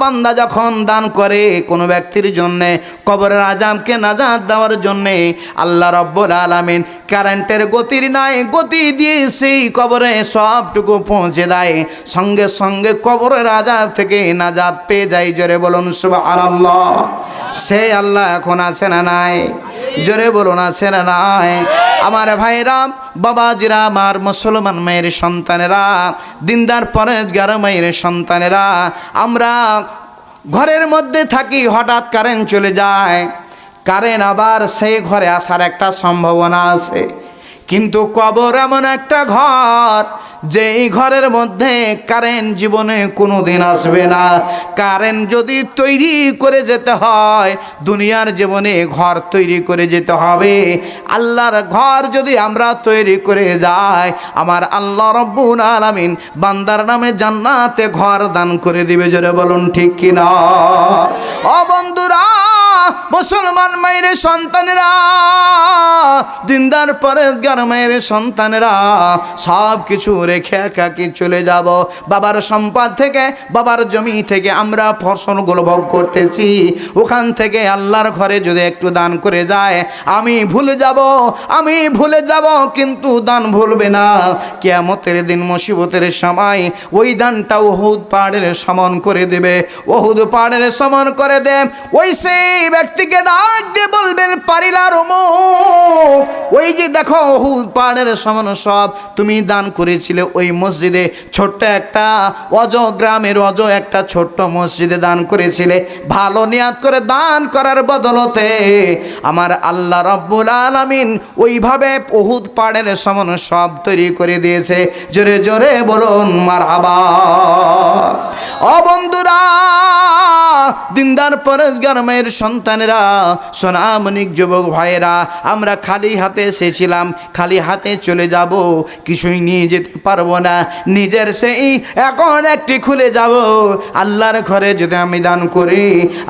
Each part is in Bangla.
বান্দা যখন দান করে কোনো ব্যক্তির জন্যে, কবরের আজামকে নাজাদ দেওয়ার জন্যে, আল্লাহ রব্বুল আলামিন কারেন্টের গতির নাই, গতি দিয়ে সেই কবরে সবটুকু পৌঁছে দেয়। সঙ্গে সঙ্গে কবরের আজাদ থেকে নাজাদ পেয়ে যায়। জোরে বলুন, সুবহানাল্লাহ। সে আল্লাহ এখন আছে না নাই? জোরে বলুন, আছে না নাই? আমার ভাইরা, বাবাজিরা, আমার মুসলমান মায়ের সন্তানেরা, দিনদার পরেজগার মায়ের সন্তানেরা, আমরা ঘরের মধ্যে থাকি, হঠাৎ কারেন্ট চলে যায়। কারেন্ট আবার সেই ঘরে আসার একটা সম্ভাবনা আছে। কিন্তু কবর এমন একটা ঘর যে ঘরের মধ্যে কারেন্ট জীবনে কোনো দিন আসবে না। কারেন্ট যদি তৈরি করে যেতে হয়, দুনিয়ার জীবনে ঘর তৈরি করে যেতে হবে। আল্লাহর ঘর যদি আমরা তৈরি করে যাই, আমার আল্লাহ রব্বুল আলামিন বান্দার নামে জান্নাতে ঘর দান করে দিবে, জোরে বলুন ঠিক কিনা? ও বন্ধুরা, মুসলমান মায়ের সন্তানেরা, দিনদার পরেজগার মায়ের সন্তানেরা সব কিছু রেখে একাকি চলে যাব? বাবার সম্পদ থেকে, বাবার জমি থেকে আমরা ফসলগুলো ভোগ করতেছি। ওখান থেকে আল্লাহর ঘরে যদি একটু দান করে যায়, আমি ভুলে যাব, আমি ভুলে যাব, কিন্তু দান ভুলবে না। কেয়ামতের দিন মুসিবতের সময় ওই দানটা ওহুদ পাহাড়ের সমান করে দেবে। ওহুদ পাহাড়ের সমান করে দে, ওই সেই ব্যক্তিকে ডাক দিয়ে বলবেন, পারিলার ওই যে দেখো পাহাড়ের সমান সব তুমি দান করেছিলে। ওই মসজিদে ছোট্ট একটা অজ, গ্রামের অজ একটা ছোট্ট মসজিদে দান করেছিলে। ভালো নিয়াত করে দান করার বদলতে আমার আল্লাহ রব্বুল আলামিন ওইভাবে ওহুদ পাহাড়ের সমান সব তৈরি করে দিয়েছে। জোরে জোরে বলুন মার ও বন্ধুরা দিনদার পরেশগার মায়ের সন্তানেরা সোনামনিক যুবক ভাইয়েরা, আমরা খালি হাতে এসেছিলাম, খালি হাতে চলে যাব, কিছুই নিয়ে যেতে পারব না, নিজের সেই এখন একটি খুলে যাব। আল্লাহর ঘরে যদি আমি দান করি,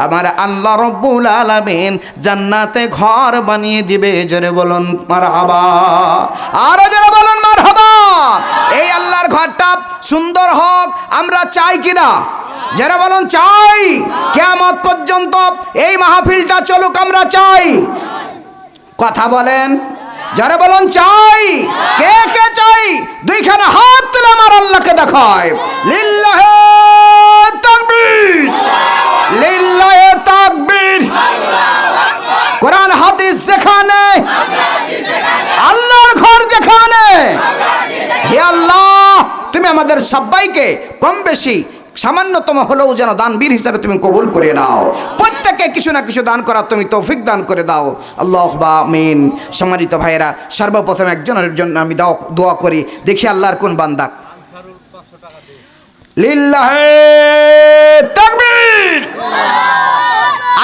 আমার আল্লাহ রব্বুল আলামিন জান্নাতে ঘর বানিয়ে দিবে, জোরে বলুন মার হাবা আরও জোরে বলুন মার হাবা এই আল্লাহর ঘরটা সুন্দর হোক, আমরা চাই কিনা? যারা বলুন চাই কেমন পর্যন্ত এই মাহফিলটা চলুক আমরা চাই। কথা বলেন, যারা বলুন চাই, কে কে চাই, দুইখানে হাত তুলে আমার আল্লাহকে দেখায়। লিল্লাহে তাকবীর লিল্লাহে তাকবীর। কোরআন, হাদিস যেখানে, আল্লাহর ঘর যেখানে। হে আল্লাহ, তুমি আমাদের সবাইকে কম বেশি সামান্যতম হলেও যেন দানবীর হিসাবে তুমি কবুল করে নাও। প্রত্যেকে কিছু না কিছু দান করার তুমি তৌফিক দান করে দাও। আল্লাহ বা মিন সম্মানিত ভাইয়েরা, সর্বপ্রথম একজনের জন্য আমি দোয়া করি। দেখি আল্লাহর কোন বান্দা।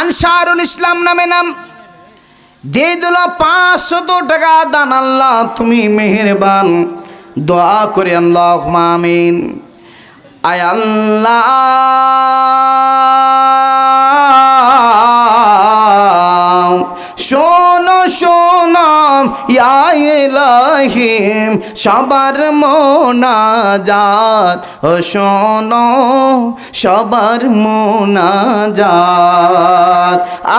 আনসারুল ইসলাম নামে নাম। দিয়ে দিল পাঁচশত টাকা দান। আল্লাহ, তুমি মেহেরবান। দোয়া করে আল্লাহ মামিন আয় ইলাহিম সবার মোনাজাত। ও শোনো, সবার মোনাজাত।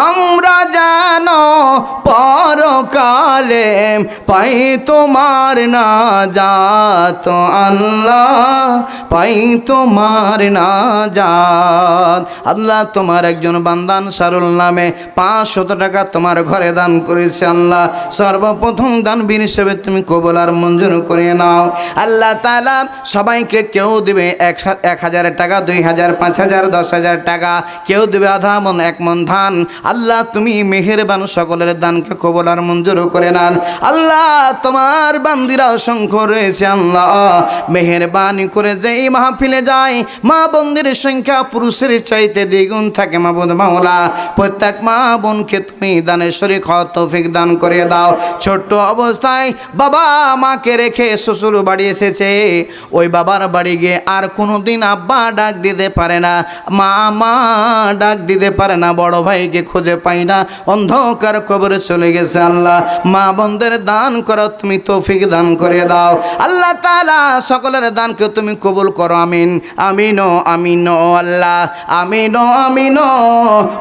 আমরা জানো পরকালে পাই তোমার না যাত আল্লাহ, পাই তোমার না যাত আল্লাহ তোমার একজন বান্দান সারুল নামে পাঁচশত টাকা তোমার ঘরে দান করেছে আল্লাহ। সর্বপ্রথম দান বীর হিসেবে তুমি কবল আর মঞ্জুর করে নাও। আল্লাহ তালা সবাইকে কেউ দেবে এক হাজার টাকা, দুই হাজার, পাঁচ হাজার, দশ হাজার টাকা। কেউ দেবে আধা মন, এক মন ধান। আল্লাহ তুমি মেহেরবান সকলের দানকে কবল আর মঞ্জুর করে নান আল্লাহ তোমার বান্দিরা অসংখ্য রয়েছে, আল্লাহ। মেহেরবানি করে যেই মাহফিলে যায়, মা বন্দির সংখ্যা পুরুষের চাইতে দ্বিগুণ থাকে মাবুদ মাওলা। প্রত্যেক মা বোনকে তুমি দানের শরীর তৌফিক দান করে দাও। ছোট্ট অবস্থায় বাবা মাকে রেখে শ্বশুর বাড়ি এসেছে। ওই বাবার বাড়ি গিয়ে আর কোনো দিন আব্বা ডাক দিতে পারে না মা মা ডাক দিতে পারে না, বড় ভাইকে খুঁজে পাই না। অন্ধকার কবরে চলে গেছে আল্লাহ। মা বন্ধের দান করো, তুমি তৌফিক দান করে দাও। আল্লাহ তালা সকলের দানকে তুমি কবুল করো, আমিন। আমিন আমিন আল্লাহ। আমিন আমিন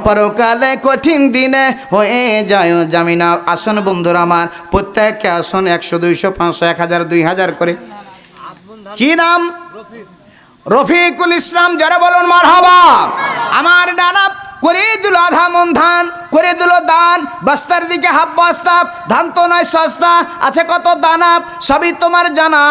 পরকালে কঠিন দিনে হয়ে যায় জামিনা আসন বন্ধুরা আমার, প্রত্যেককে আসন একশো দুইশো, পাঁচশো, এক হাজার, দুই হাজার করে। কি নাম? রফিকুল ইসলাম, যারা বলুন মার আমার ডানা করে দিল আধা মন ধান করে দিল দান, বস্তার দিকে হাফ বস্তা, ধান তো নয় সস্তা, আছে কত দানা, সবই তোমার জানা।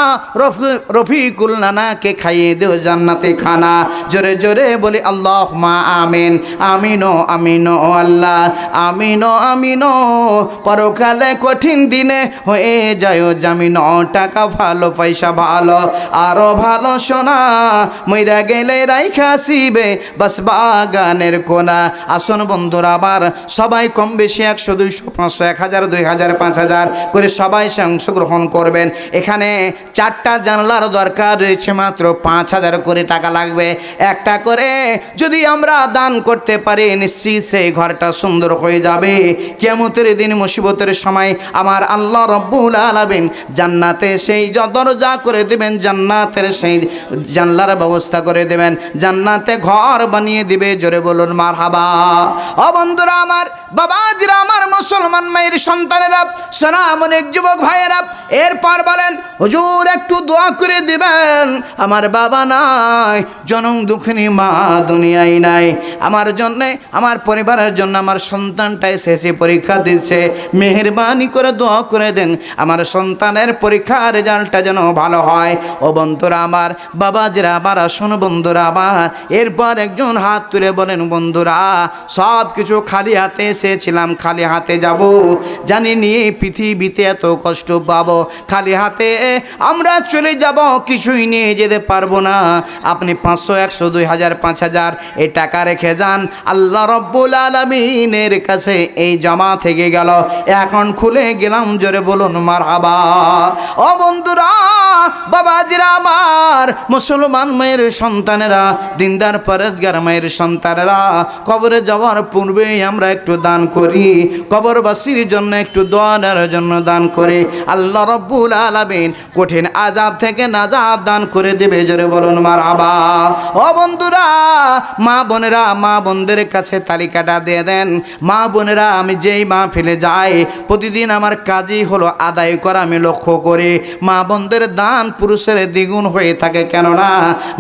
রফি, রফিকুল নানাকে খাইয়ে দেও জান্নাতে খানা। জোরে জোরে বলি আল্লাহ মা আমিন। আমিনো আমিনো, আল্লাহ। আমিনো আমিনো, পরকালে কঠিন দিনে হয়ে যায় জামিন। টাকা ভালো, পয়সা ভালো, আরও ভালো সোনা। মইরা গেলে রাইখা আসিবে, বাস বাগানের কোনা। আসন বন্ধুরা আবার সবাই কম বেশি একশো, দুইশো, পাঁচশো, এক হাজার, দুই হাজার, পাঁচ হাজার করে সবাই সে অংশগ্রহণ করবেন। এখানে চারটা জানলার দরকার রয়েছে মাত্র পাঁচ হাজার করে টাকা লাগবে। একটা করে যদি আমরা দান করতে পারি, নিশ্চিত সেই ঘরটা সুন্দর হয়ে যাবে। কেমতের দিন মুসিবতের সময় আমার আল্লাহ রব্বুল আলামিন জান্নাতে সেই দরজা করে দেবেন, জান্নাতের সেই জানলার ব্যবস্থা করে দেবেন। জান্নাতে ঘর বানিয়ে দিবে, জোরে বলুন মার হাবা ও বন্ধুরা আমার বাবাজিরা আমার মুসলমান মায়ের সন্তানেরা সালাম অনেক যুবক ভাইয়েরা, এরপর বলেন, হুজুর, একটু দোয়া করে দিবেন। আমার বাবা নাই, জনম দুঃখিনী মা দুনিয়ায় নাই। আমার জন্যে, আমার পরিবারের জন্য আমার সন্তানটা শেষে পরীক্ষা দিচ্ছে। মেহরবানি করে দোয়া করে দেন। আমার সন্তানের পরীক্ষা রেজাল্টটা যেন ভালো হয়। ও বন্ধুরা আমার, বাবাজিরা আবার আসুন বন্ধুরা আবার এরপর একজন হাত তুলে বলেন, বন্ধুরা সব কিছু খালি হাতে এসেছিলাম, খালি হাতে যাব। জানি নিয়ে পৃথিবীতে এত কষ্ট পাবো। খালি হাতে আমরা চলে যাব, কিছুই নিয়ে যেতে পারব না। আপনি পাঁচশো, একশো, দুই হাজার, পাঁচ হাজার এই টাকা রেখে যান। আল্লাহ রব্বুল আলমিনের কাছে এই জমা থেকে গেল। এখন খুলে গেলাম, জোরে বলুন মার হাবা ও বন্ধুরা, বাবাজিরা আমার, মুসলমান মায়ের সন্তানেরা, দিনদার পরেজগার মায়ের সন্তানেরা, কবরে যাওয়ার পূর্বেই আমরা একটু দান করি, কবরবাসীর জন্য একটু দোয়ানের জন্য দান করি। আল্লাহ রব্বুল আলামিন কঠিন আজাব থেকে নাজাদ দান করে দেবে, জোরে বলুন মার আবা ও বন্ধুরা, মা বোনেরা, মা বোনদের কাছে তালিকাটা দিয়ে দেন। মা বোনেরা, আমি যেই মা ফেলে যাই, প্রতিদিন আমার কাজই হলো আদায় করা, আমি লক্ষ্য করি। মা বোনদের দান পুরুষের দ্বিগুণ হয়ে থাকে, কেননা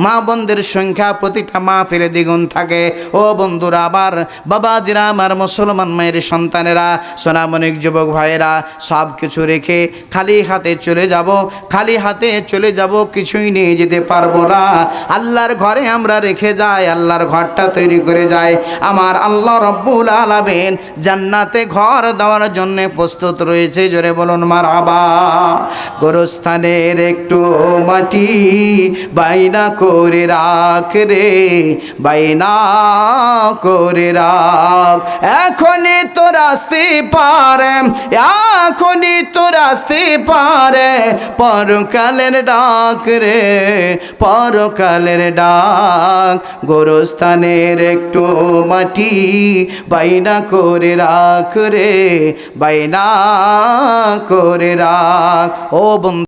মা বোনদের সংখ্যা প্রতিটা মা ফেলে দ্বিগুণ থাকে। ও বন্ধুরা আবার বাবাজিরা, আমার মুসলমান মায়ের সন্তানেরা সোনামনিক যুবক ভাইয়েরা, সব কিছু রেখে খালি হাতে চলে যাব, খালি হাতে চলে যাব, কিছুই নিয়ে যেতে পারব না। আল্লাহর ঘরে আমরা রেখে যাই, আল্লাহর ঘরটা তৈরি করে যাই। আমার আল্লাহ রব্বুল আলামিন জান্নাতে ঘর দেওয়ার জন্য প্রস্তুত রয়েছে, জোরে বলুন মার আবা গোরস্থানের একটু মাটি বাইনা করে রাখ রে, বাইনা করে রাখ। এখনই তো রাস্তে পারে, এখনই তো রাস্তে পারে। পরকালের ডাক রে, পরকালের ডাক। গোরস্থানের একটু মাটি বাইনা করে রাখ রে, বাইনা করে রাখ। ও বন্ধু